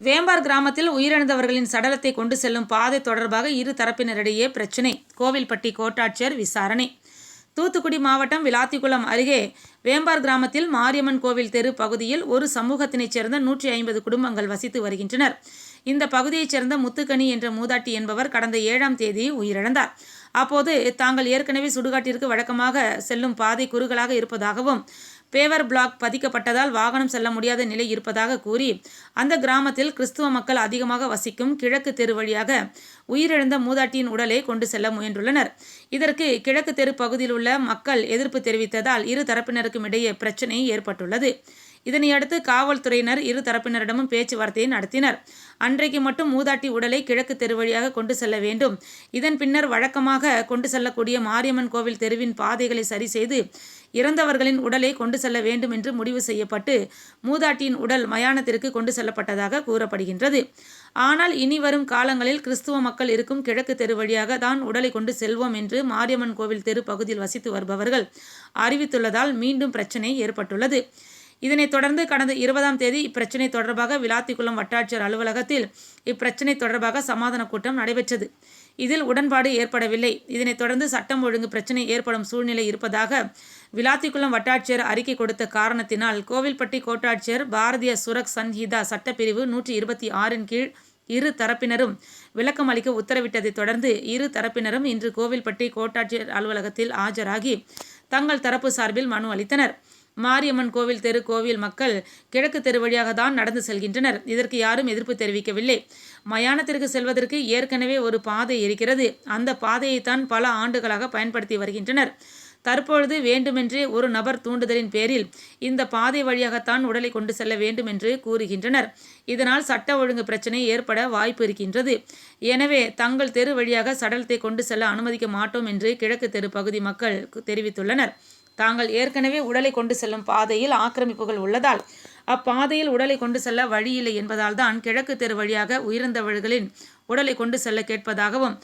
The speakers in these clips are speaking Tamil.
வேம்பார் கிராமத்தில் உயிரிழந்தவர்களின் சடலத்தை கொண்டு செல்லும் பாதை தொடர்பாக இரு தரப்பினரிடையே பிரச்சினை. கோவில்பட்டி கோட்டாட்சியர் விசாரணை. தூத்துக்குடி மாவட்டம் விளாத்திக்குளம் அருகே வேம்பார் கிராமத்தில் மாரியம்மன் கோவில் தெரு பகுதியில் ஒரு சமூகத்தினைச் சேர்ந்த நூற்றி ஐம்பது குடும்பங்கள் வசித்து வருகின்றனர். இந்த பகுதியைச் சேர்ந்த முத்துக்கனி என்ற மூதாட்டி என்பவர் கடந்த ஏழாம் தேதி உயிரிழந்தார். அப்போது தாங்கள் ஏற்கனவே சுடுகாட்டிற்கு வழக்கமாக செல்லும் பாதை குறுகலாக இருப்பதாகவும் பேவர் பிளாக் பதிக்கப்பட்டதால் வாகனம் செல்ல முடியாத நிலை இருப்பதாக கூறி அந்த கிராமத்தில் கிறிஸ்துவ மக்கள் அதிகமாக வசிக்கும் கிழக்கு தெரு வழியாக உயிரிழந்த மூதாட்டியின் உடலை கொண்டு செல்ல முயன்றுள்ளனர். இதற்கு கிழக்கு தெரு பகுதியில் உள்ள மக்கள் எதிர்ப்பு தெரிவித்ததால் இரு தரப்பினருக்கும் இடையே பிரச்சினை ஏற்பட்டுள்ளது. இதனையடுத்து காவல்துறையினர் இரு தரப்பினரிடமும் பேச்சுவார்த்தையை நடத்தினர். அன்றைக்கு மட்டும் மூதாட்டி உடலை கிழக்கு தெரு வழியாக கொண்டு செல்ல வேண்டும். இதன் பின்னர் வழக்கமாக கொண்டு செல்லக்கூடிய மாரியம்மன் கோவில் தெருவின் பாதைகளை சரி செய்து இறந்தவர்களின் உடலை கொண்டு செல்ல வேண்டும் என்று முடிவு செய்யப்பட்டு மூதாட்டியின் உடல் மயானத்திற்கு கொண்டு செல்லப்பட்டதாக கூறப்படுகின்றது. ஆனால் இனி வரும் காலங்களில் கிறிஸ்துவ மக்கள் இருக்கும் கிழக்கு தெரு வழியாக தான் உடலை கொண்டு செல்வோம் என்று மாரியம்மன் கோவில் தெரு பகுதியில் வசித்து வருபவர்கள் அறிவித்துள்ளதால் மீண்டும் பிரச்சினை ஏற்பட்டுள்ளது. இதனைத் தொடர்ந்து கடந்த இருபதாம் தேதி இப்பிரச்சினை தொடர்பாக விளாத்திக்குளம் வட்டாட்சியர் அலுவலகத்தில் இப்பிரச்சினை தொடர்பாக சமாதான கூட்டம் நடைபெற்றது. இதில் உடன்பாடு ஏற்படவில்லை. இதனைத் தொடர்ந்து சட்டம் ஒழுங்கு பிரச்சினை ஏற்படும் சூழ்நிலை இருப்பதாக விளாத்திக்குளம் வட்டாட்சியர் அறிக்கை கொடுத்த காரணத்தினால் கோவில்பட்டி கோட்டாட்சியர் பாரதிய சுரக் சன்ஹிதா சட்டப்பிரிவு நூற்றி இருபத்தி ஆறின் கீழ் இரு தரப்பினரும் விளக்கம் அளிக்க உத்தரவிட்டதைத் தொடர்ந்து இரு தரப்பினரும் இன்று கோவில்பட்டி கோட்டாட்சியர் அலுவலகத்தில் ஆஜராகி தங்கள் தரப்பு சார்பில் மனு அளித்தனர். மாரியம்மன் கோவில் தெரு கோவில் மக்கள் கிழக்கு தெரு வழியாக தான் நடந்து செல்கின்றனர். இதற்கு யாரும் எதிர்ப்பு தெரிவிக்கவில்லை. மயானத்திற்கு செல்வதற்கு ஏற்கனவே ஒரு பாதை இருக்கிறது. அந்த பாதையைத்தான் பல ஆண்டுகளாக பயன்படுத்தி வருகின்றனர். தற்பொழுது வேண்டுமென்றே ஒரு நபர் தூண்டுதலின் பேரில் இந்த பாதை வழியாகத்தான் உடலை கொண்டு செல்ல வேண்டும் என்று கூறுகின்றனர். இதனால் சட்ட ஒழுங்கு பிரச்சனை ஏற்பட வாய்ப்பு இருக்கின்றது. எனவே தங்கள் தெரு வழியாக சடலத்தை கொண்டு செல்ல அனுமதிக்க மாட்டோம் என்று கிழக்கு தெரு பகுதி மக்கள் தெரிவித்துள்ளனர். தாங்கள் ஏற்கனவே உடலை கொண்டு செல்லும் பாதையில் ஆக்கிரமிப்புகள் உள்ளதால் அப்பாதையில் உடலை கொண்டு செல்ல வழியில்லை என்பதால் தான் கிழக்கு தெரு வழியாக உயிர்ந்தவர்களின் உடலை கொண்டு செல்ல கேட்பதாகவும்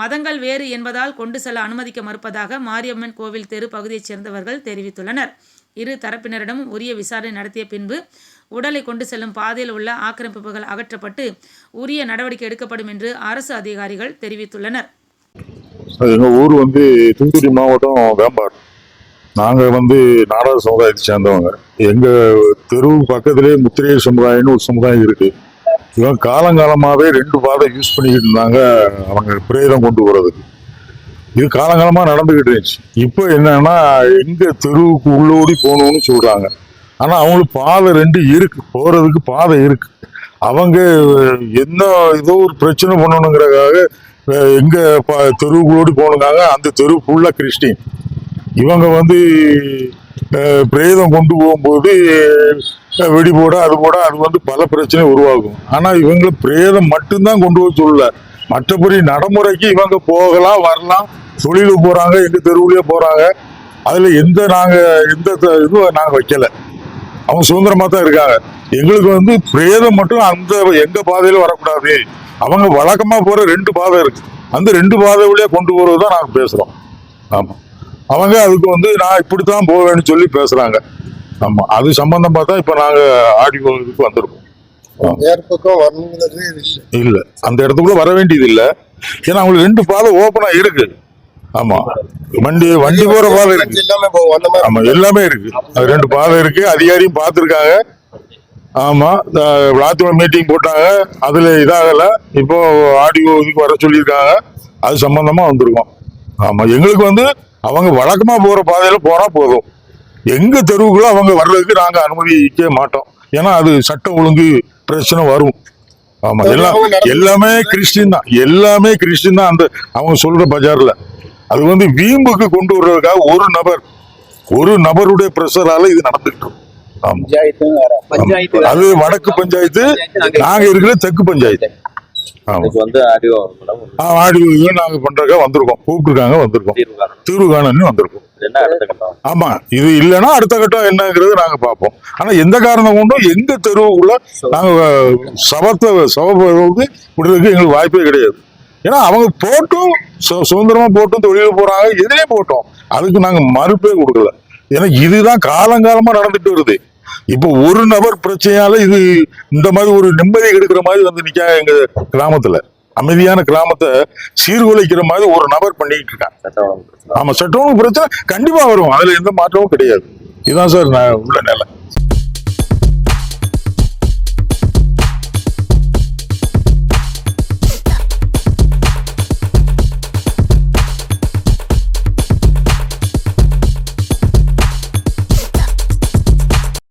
மதங்கள் வேறு என்பதால் கொண்டு செல்ல அனுமதிக்க மறுப்பதாக மாரியம்மன் கோவில் தெரு பகுதியைச் சேர்ந்தவர்கள் தெரிவித்துள்ளனர். இரு தரப்பினரிடமும் உரிய விசாரணை நடத்திய பின்பு உடலை கொண்டு செல்லும் பாதையில் உள்ள ஆக்கிரமிப்புகள் அகற்றப்பட்டு உரிய நடவடிக்கை எடுக்கப்படும் என்று அரசு அதிகாரிகள் தெரிவித்துள்ளனர். எங்கள் ஊர் வந்து தூத்துக்குடி மாவட்டம் வேம்பாடு. நாங்கள் வந்து நாடார் சமுதாயத்தை சேர்ந்தவங்க. எங்கள் தெரு பக்கத்திலே முத்திரையர் சமுதாயம்னு ஒரு சமுதாயம் இருக்குது இவங்க காலங்காலமாகவே ரெண்டு பாதை யூஸ் பண்ணிக்கிட்டு இருந்தாங்க அவங்க பிரேதம் கொண்டு போகிறதுக்கு இது காலங்காலமாக நடந்துக்கிட்டு இருந்துச்சு. இப்போ என்னன்னா எங்கள் தெருவுக்கு உள்ளோடி போகணும்னு சொல்கிறாங்க ஆனால் அவங்களுக்கு பாதை ரெண்டு இருக்கு. போகிறதுக்கு பாதை இருக்கு. அவங்க என்ன ஏதோ ஒரு பிரச்சனை பண்ணணுங்கிறதுக்காக எங்கள் தெருவுக்குள்ளோடி போனுங்காங்க அந்த தெரு ஃபுல்லாக கிறிஸ்டின். இவங்க வந்து பிரேதம் கொண்டு போகும்போது வெடி போட அது போட அது வந்து பல பிரச்சனை உருவாகும். ஆனால் இவங்க பிரேதம் மட்டும்தான் கொண்டு போக சொல்லல. மற்றபடி நடைமுறைக்கு இவங்க போகலாம் வரலாம். தொழிலுக்கு போகிறாங்க எங்கள் தெருவுலேயே போகிறாங்க அதில் எந்த நாங்கள் எந்த இதுவும் நாங்கள் வைக்கலை. அவங்க சுதந்திரமாக தான் இருக்காங்க. எங்களுக்கு வந்து பிரேதம் மட்டும் அந்த எங்கள் பாதையில் வரக்கூடாது. அவங்க வழக்கமாக போகிற ரெண்டு பாதை இருக்குது அந்த ரெண்டு பாதை வழியாக கொண்டு போகிறது தான் நாங்கள் பேசுகிறோம் ஆமாம் அவங்க அதுக்கு வந்து நான் இப்படித்தான் போவேன்னு சொல்லி பேசுறாங்க. ஆமா அது சம்பந்தமா தான் இப்ப நாங்க ஆடியோ இதுக்கு வந்திருக்கோம். இல்லை இல்ல அந்த இடத்துக்குள்ள வர வேண்டியது இல்ல ஏன்னா அவங்களுக்கு ரெண்டு பாதை ஓப்பனா இருக்கு. ஆமா வண்டி வண்டி போற பாதை இருக்கு. ஆமா எல்லாமே இருக்கு. அது ரெண்டு பாதை இருக்கு அதிகாரியும் பார்த்துருக்காங்க. ஆமா விளாத்துவ மீட்டிங் போட்டாங்க. அதுல இதாகல இப்போ ஆடியோ இதுக்கு வர சொல்லியிருக்காங்க. அது சம்பந்தமா வந்திருக்கோம். ஆமா எங்களுக்கு வந்து அவங்க வழக்கமா போற பாதையில போனா போதும். எங்க தெருவுக்குள்ள அவங்க வர்றதுக்கு நாங்க அனுமதிக்க மாட்டோம். ஏன்னா அது சட்டம் ஒழுங்கு பிரச்சனை வரும். ஆமா எல்லாம் எல்லாமே கிறிஸ்டின் தான். எல்லாமே கிறிஸ்டின் தான். அந்த அவங்க சொல்ற பஜார்ல. அது வந்து வீம்புக்கு கொண்டு வர்றதுக்காக ஒரு நபர் ஒரு நபருடைய பிரஷரால இது நடந்துகிட்டு இருக்கு. ஆமா. பஞ்சாயத்து அது வடக்கு பஞ்சாயத்து நாங்க இருக்கிற தெற்கு பஞ்சாயத்து. வந்து ஆடியோ நாங்க பண்றதுக்காக வந்திருக்கோம். கூப்பிட்டுருக்காங்க வந்திருக்கோம். தீர்வு காணன்னு வந்திருக்கோம். ஆமா இது இல்லைன்னா அடுத்த கட்டம் என்னங்கிறது நாங்க பார்ப்போம். ஆனா எந்த காரணம் கொண்டும் எங்க தெருவுக்குள்ள நாங்க சபத்தை சபத்தை விடுறதுக்கு எங்களுக்கு வாய்ப்பே கிடையாது. ஏன்னா அவங்க போட்டும் சுதந்திரமா போட்டும் தொழில் போறாங்க எதிலே போட்டோம். அதுக்கு நாங்க மறுப்பே கொடுக்கல. ஏன்னா இதுதான் காலங்காலமா நடந்துட்டு வருது. இப்போ ஒரு நபர் பிரச்சனையால இது இந்த மாதிரி ஒரு நிம்மதி கெடுக்கிற மாதிரி வந்து நிக்க எங்க கிராமத்துல. அமைதியான கிராமத்தை சீர்குலைக்கிற மாதிரி ஒரு நபர் பண்ணிட்டு இருக்காங்க. ஆமா சட்டம் ஒழுங்கு பிரச்சனை கண்டிப்பா வரும். அதுல எந்த மாற்றமும் கிடையாது. இதுதான் சார் நான் உள்ள நிலை.